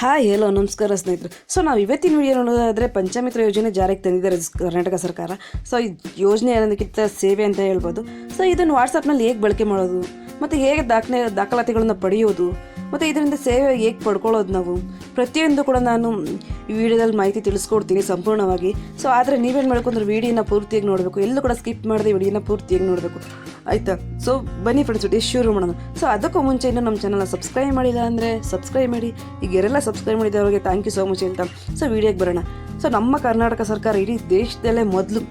Hi hello ನಮಸ್ಕಾರ ಸ್ನೇಹಿತರು. So ನಾವು ಇವತ್ತಿನ ವಿಡಿಯೋ ನೋಡೋದಾದರೆ ಪಂಚಮಿತ್ರ ಯೋಜನೆ ಜಾರಿಗೆ ತಂದಿದ್ದಾರೆ ಕರ್ನಾಟಕ ಸರ್ಕಾರ. ಸೊ ಈ ಯೋಜನೆ ಅನ್ನೋದಕ್ಕಿಂತ ಸೇವೆ ಅಂತ ಹೇಳ್ಬೋದು. ಸೊ ಇದನ್ನು ವಾಟ್ಸಪ್ನಲ್ಲಿ ಹೇಗೆ ಬಳಕೆ ಮಾಡೋದು? ಮತ್ತು ಹೇಗೆ ದಾಖಲೆ, ದಾಖಲಾತಿಗಳನ್ನು ಪಡೆಯೋದು, ಮತ್ತು ಇದರಿಂದ ಸೇವೆ ಹೇಗೆ ಪಡ್ಕೊಳ್ಳೋದು ನಾವು? ಪ್ರತಿಯೊಂದು ಕೂಡ ನಾನು ಈ ವಿಡಿಯೋದಲ್ಲಿ ಮಾಹಿತಿ ತಿಳಿಸ್ಕೊಡ್ತೀನಿ ಸಂಪೂರ್ಣವಾಗಿ. ಸೊ ಆದರೆ ನೀವೇನು ಮಾಡ್ಕೊಂಡ್ರೆ ವಿಡಿಯೋನ ಪೂರ್ತಿಯಾಗಿ ನೋಡಬೇಕು. ಎಲ್ಲೂ ಕೂಡ ಸ್ಕಿಪ್ ಮಾಡದೆ ವಿಡಿಯೋನ ಪೂರ್ತಿಯಾಗಿ ನೋಡಬೇಕು. ಆಯಿತಾ? ಸೊ ಬನ್ನಿ ಫ್ರೆಂಡ್ಸ್ ಜೊತೆ ಶುರು ಮಾಡೋಣ. ಸೊ ಅದಕ್ಕೂ ಮುಂಚೆ ಇನ್ನೂ ನಮ್ಮ ಚಾನಲ್ನ ಸಬ್ಸ್ಕ್ರೈಬ್ ಮಾಡಿಲ್ಲ ಅಂದರೆ ಸಬ್ಸ್ಕ್ರೈಬ್ ಮಾಡಿ. ಈಗ ಯಾರೆಲ್ಲ ಸಬ್ಸ್ಕ್ರೈಬ್ ಮಾಡಿದವ್ರಿಗೆ ಥ್ಯಾಂಕ್ ಯು ಸೋ ಮಚ್ ಅಂತ ಸೊ ವಿಡಿಯೋಗೆ ಬರೋಣ. ಸೊ ನಮ್ಮ ಕರ್ನಾಟಕ ಸರ್ಕಾರ ಇಡೀ ದೇಶದಲ್ಲೇ ಮೊದಲು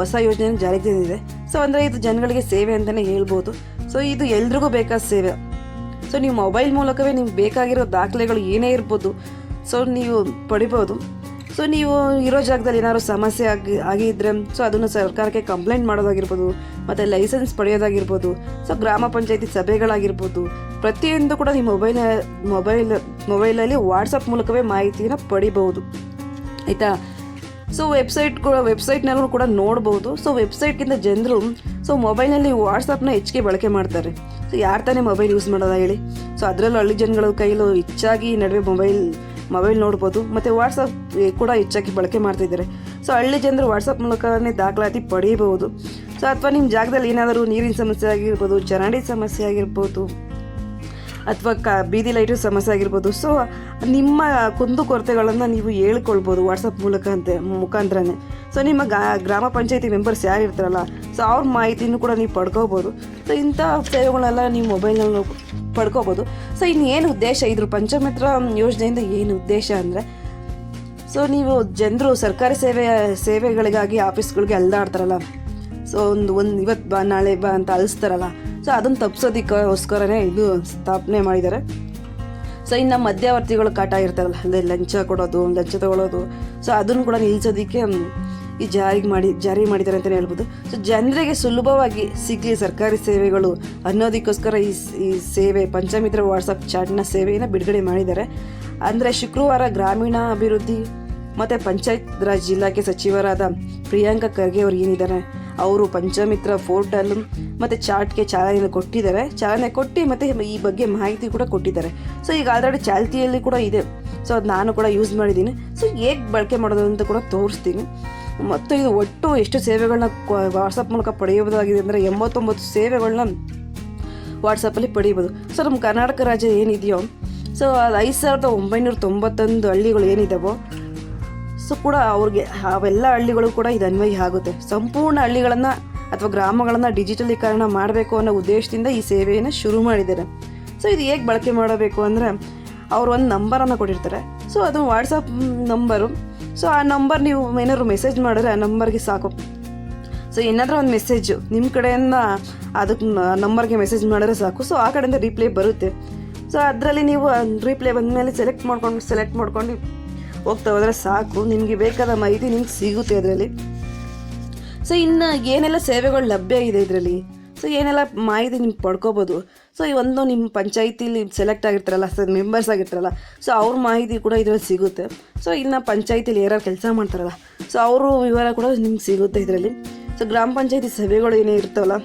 ಹೊಸ ಯೋಜನೆಯನ್ನು ಜಾರಿಗೆ ತಂದಿದೆ. ಸೊ ಅಂದರೆ ಇದು ಜನಗಳಿಗೆ ಸೇವೆ ಅಂತಲೇ ಹೇಳ್ಬೋದು. ಸೊ ಇದು ಎಲ್ರಿಗೂ ಬೇಕಾದ ಸೇವೆ. ಸೊ ನೀವು ಮೊಬೈಲ್ ಮೂಲಕವೇ ನಿಮ್ಗೆ ಬೇಕಾಗಿರೋ ದಾಖಲೆಗಳು ಏನೇ ಇರ್ಬೋದು. ಸೊ ನೀವು ಪಡಿಬೋದು. ಸೊ ನೀವು ಇರೋ ಜಾಗದಲ್ಲಿ ಏನಾದ್ರು ಸಮಸ್ಯೆ ಆಗಿ ಆಗಿದ್ದರೆ ಸೊ ಅದನ್ನು ಸರ್ಕಾರಕ್ಕೆ ಕಂಪ್ಲೇಂಟ್ ಮಾಡೋದಾಗಿರ್ಬೋದು, ಮತ್ತು ಲೈಸೆನ್ಸ್ ಪಡೆಯೋದಾಗಿರ್ಬೋದು ಸೊ ಗ್ರಾಮ ಪಂಚಾಯತಿ ಸಭೆಗಳಾಗಿರ್ಬೋದು, ಪ್ರತಿಯೊಂದು ಕೂಡ ನಿಮ್ಮ ಮೊಬೈಲ್ ಮೊಬೈಲ್ ಮೊಬೈಲಲ್ಲಿ ವಾಟ್ಸಪ್ ಮೂಲಕವೇ ಮಾಹಿತಿಯನ್ನು ಪಡಿಬಹುದು ಆಯಿತಾ? ಸೊ ವೆಬ್ಸೈಟ್ ಕೂಡ ವೆಬ್ಸೈಟ್ನಲ್ಲೂ ಕೂಡ ನೋಡ್ಬೋದು. ಸೊ ವೆಬ್ಸೈಟ್ಗಿಂತ ಜನರು ಸೊ ಮೊಬೈಲ್ನಲ್ಲಿ ವಾಟ್ಸಪ್ನ ಹೆಚ್ಚಿಗೆ ಬಳಕೆ ಮಾಡ್ತಾರೆ. ಸೊ ಯಾರು ತಾನೇ ಮೊಬೈಲ್ ಯೂಸ್ ಮಾಡೋದಾ ಹೇಳಿ. ಸೊ ಅದರಲ್ಲೂ ಹಳ್ಳಿ ಜನಗಳ ಕೈಲೂ ಹೆಚ್ಚಾಗಿ ನಡುವೆ ಮೊಬೈಲ್ ಮೊಬೈಲ್ ನೋಡ್ಬೋದು. ಮತ್ತು ವಾಟ್ಸಪ್ ಕೂಡ ಹೆಚ್ಚಾಗಿ ಬಳಕೆ ಮಾಡ್ತಿದ್ದಾರೆ ಸೊ ಹಳ್ಳಿ ಜನರು ವಾಟ್ಸಪ್ ಮೂಲಕನೇ ದಾಖಲಾತಿ ಪಡೆಯಬಹುದು ಸೊ ಅಥವಾ ನಿಮ್ಮ ಜಾಗದಲ್ಲಿ ಏನಾದರೂ ನೀರಿನ ಸಮಸ್ಯೆ ಆಗಿರ್ಬೋದು, ಚರಂಡಿ ಸಮಸ್ಯೆ ಆಗಿರ್ಬೋದು ಅಥವಾ ಕ ಬೀದಿ ಲೈಟು ಸಮಸ್ಯೆ ಆಗಿರ್ಬೋದು. ಸೊ ನಿಮ್ಮ ಕುಂದು ಕೊರತೆಗಳನ್ನು ನೀವು ಹೇಳ್ಕೊಳ್ಬೋದು ವಾಟ್ಸಪ್ ಮೂಲಕ ಅಂತ, ಮುಖಾಂತರನೇ. ಸೊ ನಿಮ್ಮ ಗಾ, ಗ್ರಾಮ ಪಂಚಾಯತಿ ಮೆಂಬರ್ಸ್ ಯಾರು ಇರ್ತಾರಲ್ಲ ಸೊ ಅವ್ರ ಮಾಹಿತಿನೂ ಕೂಡ ನೀವು ಪಡ್ಕೋಬೋದು. ಸೊ ಇಂಥ ಸೇವೆಗಳೆಲ್ಲ ನೀವು ಮೊಬೈಲ್ನಲ್ಲಿ ಪಡ್ಕೋಬೋದು. ಸೊ ಇನ್ನು ಏನು ಉದ್ದೇಶ? ಇದ್ರ ಪಂಚಮಿತ್ರ ಯೋಜನೆಯಿಂದ ಏನು ಉದ್ದೇಶ ಅಂದರೆ ಸೊ ನೀವು ಜನರು ಸರ್ಕಾರಿ ಸೇವೆ, ಸೇವೆಗಳಿಗಾಗಿ ಆಫೀಸ್ಗಳಿಗೆ ಅಲ್ದಾಡ್ತಾರಲ್ಲ. ಸೊ ಒಂದು ಒಂದು ಇವತ್ತು ಬಾ, ನಾಳೆ ಬಾ ಅಂತ ಅಳಿಸ್ತಾರಲ್ಲ ಸೊ ಅದನ್ನು ತಪ್ಪಿಸೋದಕ್ಕೋಸ್ಕರನೇ ಇದು ಸ್ಥಾಪನೆ ಮಾಡಿದ್ದಾರೆ. ಸೊ ಇನ್ನು ಮಧ್ಯವರ್ತಿಗಳು ಕಾಟ ಇರ್ತಾರಲ್ಲ, ಅಂದರೆ ಲಂಚ ಕೊಡೋದು, ಲಂಚ ತಗೊಳ್ಳೋದು ಸೊ ಅದನ್ನು ಕೂಡ ನಿಲ್ಲಿಸೋದಕ್ಕೆ ಈ ಜಾರಿಗೆ ಮಾಡಿ ಜಾರಿ ಮಾಡಿದ್ದಾರೆ ಅಂತಲೇ ಹೇಳ್ಬೋದು. ಸೊ ಜನರಿಗೆ ಸುಲಭವಾಗಿ ಸಿಗಲಿ ಸರ್ಕಾರಿ ಸೇವೆಗಳು ಅನ್ನೋದಕ್ಕೋಸ್ಕರ ಈ ಈ ಸೇವೆ, ಪಂಚಮಿತ್ರ ವಾಟ್ಸಪ್ ಚಾಟ್ನ ಸೇವೆಯನ್ನು ಬಿಡುಗಡೆ ಮಾಡಿದ್ದಾರೆ. ಅಂದರೆ ಶುಕ್ರವಾರ ಗ್ರಾಮೀಣ ಅಭಿವೃದ್ಧಿ ಮತ್ತು ಪಂಚಾಯತ್ ರಾಜ್ ಇಲಾಖೆ ಸಚಿವರಾದ ಪ್ರಿಯಾಂಕಾ ಖರ್ಗೆ ಅವರು ಏನಿದ್ದಾರೆ ಅವರು ಪಂಚಮಿತ್ರ ಪೋರ್ಟಲ್ ಮತ್ತು ಚಾಟ್ಗೆ ಚಾಲನೆ ಕೊಟ್ಟಿದ್ದಾರೆ. ಚಾಲನೆ ಕೊಟ್ಟು ಮತ್ತು ಈ ಬಗ್ಗೆ ಮಾಹಿತಿ ಕೂಡ ಕೊಟ್ಟಿದ್ದಾರೆ. ಸೊ ಈಗ ಆಲ್ರೆಡಿ ಚಾಲ್ತಿಯಲ್ಲಿ ಕೂಡ ಇದೆ. ಸೊ ಅದು ನಾನು ಕೂಡ ಯೂಸ್ ಮಾಡಿದ್ದೀನಿ. ಸೊ ಹೇಗೆ ಬಳಕೆ ಮಾಡೋದು ಅಂತ ಕೂಡ ತೋರಿಸ್ತೀನಿ. ಮತ್ತು ಇದು ಒಟ್ಟು ಎಷ್ಟು ಸೇವೆಗಳನ್ನ ವಾಟ್ಸಪ್ ಮೂಲಕ ಪಡೆಯಬಹುದಾಗಿದೆ ಅಂದರೆ ಎಂಬತ್ತೊಂಬತ್ತು ಸೇವೆಗಳನ್ನ ವಾಟ್ಸಪ್ಪಲ್ಲಿ ಪಡೆಯಬೋದು ಸೊ ನಮ್ಮ ಕರ್ನಾಟಕ ರಾಜ್ಯ ಏನಿದೆಯೋ ಸೊ ಅದು ಐದು ಸಾವಿರದ ಒಂಬೈನೂರ ತೊಂಬತ್ತೊಂದು ಹಳ್ಳಿಗಳು ಏನಿದಾವೋ ಸೊ ಕೂಡ ಅವ್ರಿಗೆ ಅವೆಲ್ಲ ಹಳ್ಳಿಗಳು ಕೂಡ ಇದು ಅನ್ವಯ ಆಗುತ್ತೆ. ಸಂಪೂರ್ಣ ಹಳ್ಳಿಗಳನ್ನು ಅಥವಾ ಗ್ರಾಮಗಳನ್ನು ಡಿಜಿಟಲೀಕರಣ ಮಾಡಬೇಕು ಅನ್ನೋ ಉದ್ದೇಶದಿಂದ ಈ ಸೇವೆಯನ್ನು ಶುರು ಮಾಡಿದ್ದಾರೆ. ಸೊ ಇದು ಹೇಗೆ ಬಳಕೆ ಮಾಡಬೇಕು ಅಂದರೆ ಅವ್ರು ಒಂದು ನಂಬರನ್ನು ಕೊಟ್ಟಿರ್ತಾರೆ. ಸೊ ಅದು ವಾಟ್ಸಪ್ ನಂಬರು ಸೊ ಆ ನಂಬರ್ ನೀವು ಏನಾದ್ರು ಮೆಸೇಜ್ ಮಾಡಿದ್ರೆ ಆ ನಂಬರ್ಗೆ ಸಾಕು. ಸೊ ಏನಾದರೂ ಒಂದು ಮೆಸೇಜು ನಿಮ್ಮ ಕಡೆಯಿಂದ ಅದಕ್ಕೆ ನಂಬರ್ಗೆ ಮೆಸೇಜ್ ಮಾಡಿದ್ರೆ ಸಾಕು. ಸೊ ಆ ಕಡೆಯಿಂದ ರಿಪ್ಲೈ ಬರುತ್ತೆ. ಸೊ ಅದರಲ್ಲಿ ನೀವು ರಿಪ್ಲೈ ಬಂದಮೇಲೆ ಸೆಲೆಕ್ಟ್ ಮಾಡ್ಕೊಂಡು ಸೆಲೆಕ್ಟ್ ಮಾಡ್ಕೊಂಡು ಹೋಗ್ತಾ ಹೋದರೆ ಸಾಕು, ನಿಮಗೆ ಬೇಕಾದ ಮಾಹಿತಿ ನಿಮ್ಗೆ ಸಿಗುತ್ತೆ ಅದರಲ್ಲಿ. ಸೊ ಇನ್ನು ಏನೆಲ್ಲ ಸೇವೆಗಳು ಲಭ್ಯ ಇದೆ ಇದರಲ್ಲಿ? ಸೊ ಏನೆಲ್ಲ ಮಾಹಿತಿ ನಿಮ್ಗೆ ಪಡ್ಕೋಬೋದು? ಸೊ ಈ ಒಂದು ನಿಮ್ಮ ಪಂಚಾಯತಿಲಿ ಸೆಲೆಕ್ಟ್ ಆಗಿರ್ತಾರಲ್ಲ ಸೊ ಮೆಂಬರ್ಸ್ ಆಗಿರ್ತಾರಲ್ಲ ಸೊ ಅವ್ರ ಮಾಹಿತಿ ಕೂಡ ಇದರಲ್ಲಿ ಸಿಗುತ್ತೆ. ಸೊ ಇನ್ನು ಪಂಚಾಯತಿಲಿ ಯಾರು ಕೆಲಸ ಮಾಡ್ತಾರಲ್ಲ ಸೊ ಅವರು ವಿವರ ಕೂಡ ನಿಮ್ಗೆ ಸಿಗುತ್ತೆ ಇದರಲ್ಲಿ. ಸೊ ಗ್ರಾಮ ಪಂಚಾಯತಿ ಸಭೆಗಳು ಏನೇ ಇರ್ತವಲ್ಲ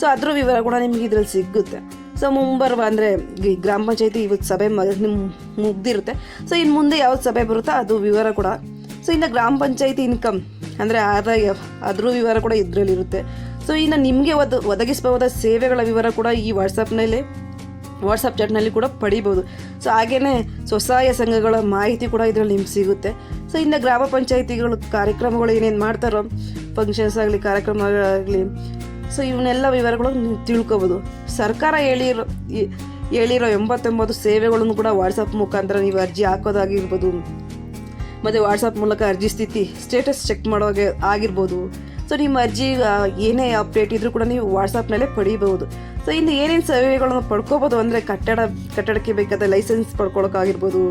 ಸೊ ಅದ್ರ ವಿವರ ಕೂಡ ನಿಮ್ಗೆ ಇದರಲ್ಲಿ ಸಿಗುತ್ತೆ. ಸೊ ಮುಂಬರುವ ಅಂದರೆ ಈ ಗ್ರಾಮ ಪಂಚಾಯತಿ ಇವತ್ತು ಸಭೆ ಮುಗ್ದಿರುತ್ತೆ. ಸೊ ಇನ್ನು ಮುಂದೆ ಯಾವ್ದು ಸಭೆ ಬರುತ್ತೋ ಅದು ವಿವರ ಕೂಡ. ಸೊ ಇನ್ನು ಗ್ರಾಮ ಪಂಚಾಯತಿ ಇನ್ಕಮ್ ಅಂದರೆ ಆದಾಯ ಅದ್ರ ವಿವರ ಕೂಡ ಇದರಲ್ಲಿರುತ್ತೆ. ಸೊ ಇನ್ನು ನಿಮಗೆ ಒದ ಒದಗಿಸಬಹುದಾದ ಸೇವೆಗಳ ವಿವರ ಕೂಡ ಈ ವಾಟ್ಸಪ್ನಲ್ಲಿ ವಾಟ್ಸಪ್ ಚಾಟ್ನಲ್ಲಿ ಕೂಡ ಪಡಿಬೋದು ಸೊ ಹಾಗೇ ಸ್ವಸಹಾಯ ಸಂಘಗಳ ಮಾಹಿತಿ ಕೂಡ ಇದರಲ್ಲಿ ನಿಮ್ಗೆ ಸಿಗುತ್ತೆ. ಸೊ ಇನ್ನು ಗ್ರಾಮ ಪಂಚಾಯತಿಗಳು ಕಾರ್ಯಕ್ರಮಗಳು ಏನೇನು ಮಾಡ್ತಾರೋ ಫಂಕ್ಷನ್ಸ್ ಆಗಲಿ, ಕಾರ್ಯಕ್ರಮಗಳಾಗಲಿ ಸೊ ಇವನ್ನೆಲ್ಲ ವಿವರಗಳು ನೀವು ತಿಳ್ಕೊಬೋದು. ಸರ್ಕಾರ ಹೇಳಿರೋ ಹೇಳಿರೋ ಎಂಬತ್ತೊಂಬತ್ತು ಸೇವೆಗಳನ್ನು ಕೂಡ ವಾಟ್ಸಪ್ ಮುಖಾಂತರ ನೀವು ಅರ್ಜಿ ಹಾಕೋದಾಗಿರ್ಬೋದು. ಮತ್ತು ವಾಟ್ಸಪ್ ಮೂಲಕ ಅರ್ಜಿ ಸ್ಥಿತಿ ಸ್ಟೇಟಸ್ ಚೆಕ್ ಮಾಡೋಗೆ ಆಗಿರ್ಬೋದು. ಸೊ ನಿಮ್ಮ ಅರ್ಜಿ ಏನೇ ಅಪ್ಡೇಟ್ ಇದ್ರೂ ಕೂಡ ನೀವು ವಾಟ್ಸಪ್ನಲ್ಲೇ ಪಡೀಬಹುದು. ಸೊ ಇಂದು ಏನೇನು ಸೇವೆಗಳನ್ನು ಪಡ್ಕೋಬೋದು ಅಂದರೆ ಕಟ್ಟಡ, ಕಟ್ಟಡಕ್ಕೆ ಬೇಕಾದ ಲೈಸೆನ್ಸ್ ಪಡ್ಕೊಳ್ಳೋಕ್ಕಾಗಿರ್ಬೋದು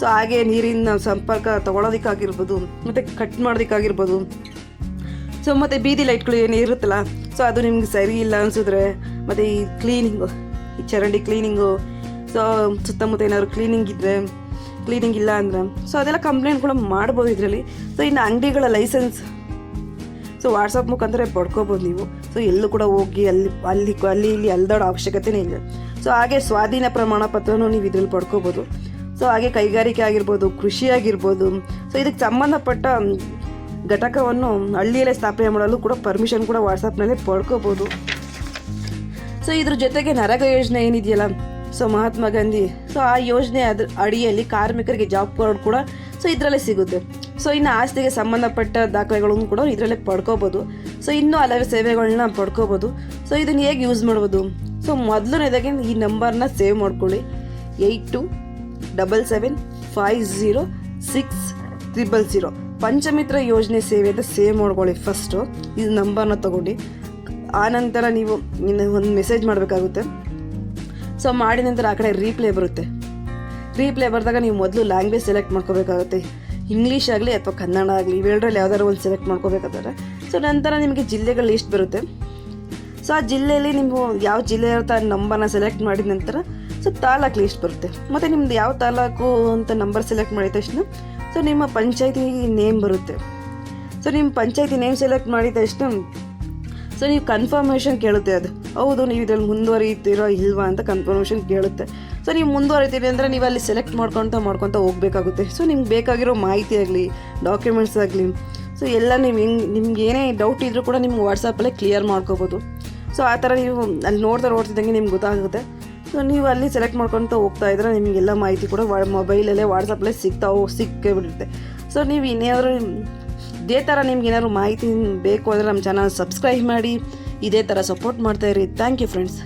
ಸೊ ಹಾಗೆ ನೀರಿನ ಸಂಪರ್ಕ ತೊಗೊಳೋದಕ್ಕಾಗಿರ್ಬೋದು, ಮತ್ತು ಕಟ್ ಮಾಡೋದಕ್ಕಾಗಿರ್ಬೋದು. ಸೊ ಮತ್ತು ಬೀದಿ ಲೈಟ್ಗಳು ಏನು ಇರುತ್ತಲ್ಲ ಸೊ ಅದು ನಿಮ್ಗೆ ಸರಿ ಇಲ್ಲ ಅನಿಸಿದ್ರೆ, ಮತ್ತು ಈ ಕ್ಲೀನಿಂಗು ಈ ಚರಂಡಿ ಕ್ಲೀನಿಂಗು ಸೊ ಸುತ್ತಮುತ್ತ ಏನಾದ್ರು ಕ್ಲೀನಿಂಗ್ ಇದ್ದರೆ ಕ್ಲೀನಿಂಗ್ ಇಲ್ಲ ಅಂದ್ರೆ ಸೊ ಅದೆಲ್ಲ ಕೂಡ ಮಾಡ್ಬೋದು ಇದರಲ್ಲಿ. ಸೊ ಇನ್ನು ಅಂಗಡಿಗಳ ಲೈಸೆನ್ಸ್ ಸೊ ವಾಟ್ಸಪ್ ಮುಖಾಂತರ ಪಡ್ಕೋಬೋದು ನೀವು. ಸೊ ಎಲ್ಲೂ ಕೂಡ ಹೋಗಿ ಅಲ್ಲಿ ಅಲ್ಲಿ ಅಲ್ಲಿ, ಇಲ್ಲಿ ಅಲ್ದಾಡೋ ಅವಶ್ಯಕತೆನೇ ಇಲ್ಲ. ಸೊ ಹಾಗೆ ಸ್ವಾಧೀನ ಪ್ರಮಾಣ ಪತ್ರನೂ ನೀವು ಇದ್ರಲ್ಲಿ ಪಡ್ಕೋಬೋದು. ಸೊ ಹಾಗೆ ಕೈಗಾರಿಕೆ ಆಗಿರ್ಬೋದು, ಕೃಷಿ ಆಗಿರ್ಬೋದು ಸೊ ಇದಕ್ಕೆ ಸಂಬಂಧಪಟ್ಟ ಘಟಕವನ್ನು ಹಳ್ಳಿಯಲ್ಲೇ ಸ್ಥಾಪನೆ ಮಾಡಲು ಕೂಡ ಪರ್ಮಿಷನ್ ಕೂಡ ವಾಟ್ಸಪ್ನಲ್ಲಿ ಪಡ್ಕೋಬೋದು. ಸೊ ಇದ್ರ ಜೊತೆಗೆ ನರಗ ಯೋಜನೆ ಏನಿದೆಯಲ್ಲ? ಸೊ ಮಹಾತ್ಮ ಗಾಂಧಿ. ಸೊ ಆ ಯೋಜನೆ ಅದ್ರ ಅಡಿಯಲ್ಲಿ ಕಾರ್ಮಿಕರಿಗೆ ಜಾಬ್ ಕಾರ್ಡ್ ಕೂಡ ಸೊ ಇದರಲ್ಲೇ ಸಿಗುತ್ತೆ. ಸೊ ಇನ್ನು ಆಸ್ತಿಗೆ ಸಂಬಂಧಪಟ್ಟ ದಾಖಲೆಗಳನ್ನು ಕೂಡ ಇದರಲ್ಲೇ ಪಡ್ಕೋಬೋದು. ಸೊ ಇನ್ನೂ ಹಲವು ಸೇವೆಗಳನ್ನ ಪಡ್ಕೋಬೋದು. ಸೊ ಇದನ್ನು ಹೇಗೆ ಯೂಸ್ ಮಾಡ್ಬೋದು? ಸೊ ಮೊದಲನೇದಾಗಿ ಈ ನಂಬರ್ನ ಸೇವ್ ಮಾಡ್ಕೊಳ್ಳಿ. Eight two double seven five zero six triple zero Panchamitra ಯೋಜನೆ ಸೇವೆ ಅಂತ ಸೇವ್ ಮಾಡ್ಕೊಳ್ಳಿ ಫಸ್ಟು ಇದು ನಂಬರ್ನ ತಗೊಂಡು. ಆನಂತರ ನೀವು ಒಂದು ಮೆಸೇಜ್ ಮಾಡಬೇಕಾಗುತ್ತೆ. ಸೊ ಮಾಡಿದ ನಂತರ ಆ ಕಡೆ ರೀಪ್ಲೇ ಬರುತ್ತೆ. ರೀಪ್ಲೇ ಬರೆದಾಗ ನೀವು ಮೊದಲು ಲ್ಯಾಂಗ್ವೇಜ್ ಸೆಲೆಕ್ಟ್ ಮಾಡ್ಕೋಬೇಕಾಗುತ್ತೆ. ಇಂಗ್ಲೀಷ್ ಆಗಲಿ ಅಥವಾ ಕನ್ನಡ ಆಗಲಿ, ಇವೆರಡರಲ್ಲಿ ಯಾವ್ದಾದ್ರು ಒಂದು ಸೆಲೆಕ್ಟ್ ಮಾಡ್ಕೋಬೇಕಾದ್ರೆ. ಸೊ ನಂತರ ನಿಮಗೆ ಜಿಲ್ಲೆಗಳ ಲಿಸ್ಟ್ ಬರುತ್ತೆ. ಸೊ ಆ ಜಿಲ್ಲೆಯಲ್ಲಿ ನೀವು ಯಾವ ಜಿಲ್ಲೆ ನಂಬರ್ನ ಸೆಲೆಕ್ಟ್ ಮಾಡಿದ ನಂತರ ಸೊ ತಾಲೂಕು ಲಿಸ್ಟ್ ಬರುತ್ತೆ. ಮತ್ತು ನಿಮ್ದು ಯಾವ ತಾಲೂಕು ಅಂತ ನಂಬರ್ ಸೆಲೆಕ್ಟ್ ಮಾಡಿದ ತಕ್ಷಣ ಸೊ ನಿಮ್ಮ ಪಂಚಾಯತಿ ನೇಮ್ ಬರುತ್ತೆ. ಸೊ ನಿಮ್ಮ ಪಂಚಾಯತಿ ನೇಮ್ ಸೆಲೆಕ್ಟ್ ಮಾಡಿದ ತಕ್ಷಣ ಸೊ ನೀವು ಕನ್ಫರ್ಮೇಷನ್ ಕೇಳುತ್ತೆ ಅದು. ಹೌದು, ನೀವು ಇದರಲ್ಲಿ ಮುಂದುವರಿಯುತ್ತೀರೋ ಇಲ್ವಾ ಅಂತ ಕನ್ಫರ್ಮೇಷನ್ ಕೇಳುತ್ತೆ. ಸೊ ನೀವು ಮುಂದುವರಿತೀರಿ ಅಂದರೆ ನೀವು ಅಲ್ಲಿ ಸೆಲೆಕ್ಟ್ ಮಾಡ್ಕೊತ ಮಾಡ್ಕೊತ ಹೋಗಬೇಕಾಗುತ್ತೆ. ಸೊ ನಿಮ್ಗೆ ಬೇಕಾಗಿರೋ ಮಾಹಿತಿ ಆಗಲಿ ಡಾಕ್ಯುಮೆಂಟ್ಸ್ ಆಗಲಿ ಸೊ ಎಲ್ಲ ನೀವು ಹೆಂಗೆ, ನಿಮ್ಗೆ ಏನೇ ಡೌಟ್ ಇದ್ದರೂ ಕೂಡ ನಿಮ್ಗೆ ವಾಟ್ಸಪ್ಪಲ್ಲೇ ಕ್ಲಿಯರ್ ಮಾಡ್ಕೋಬೋದು. ಸೊ ಆ ಥರ ನೀವು ಅಲ್ಲಿ ನೋಡ್ತಾ ನೋಡ್ತಿದ್ದಂಗೆ ನಿಮ್ಗೆ ಗೊತ್ತಾಗುತ್ತೆ. ಸೊ ನೀವು ಅಲ್ಲಿ ಸೆಲೆಕ್ಟ್ ಮಾಡ್ಕೊತ ಹೋಗ್ತಾ ಇದ್ರೆ ನಿಮಗೆಲ್ಲ ಮಾಹಿತಿ ಕೂಡ ವಾ ಮೊಬೈಲಲ್ಲೇ ವಾಟ್ಸಪ್ಪಲ್ಲೇ ಸಿಗ್ತಾ ಸಿಕ್ಕೇ ಬಿಡುತ್ತೆ. ಸೊ ನೀವು ಇನ್ನೇನಾದರೂ ಇದೇ ಥರ ನಿಮ್ಗೆ ಏನಾದರೂ ಮಾಹಿತಿ ಬೇಕು ಅಂದರೆ ನಮ್ಮ ಚಾನಲ್ ಸಬ್ಸ್ಕ್ರೈಬ್ ಮಾಡಿ. ಇದೇ ಥರ ಸಪೋರ್ಟ್ ಮಾಡ್ತಾಯಿರಿ ಥ್ಯಾಂಕ್ ಯು ಫ್ರೆಂಡ್ಸ್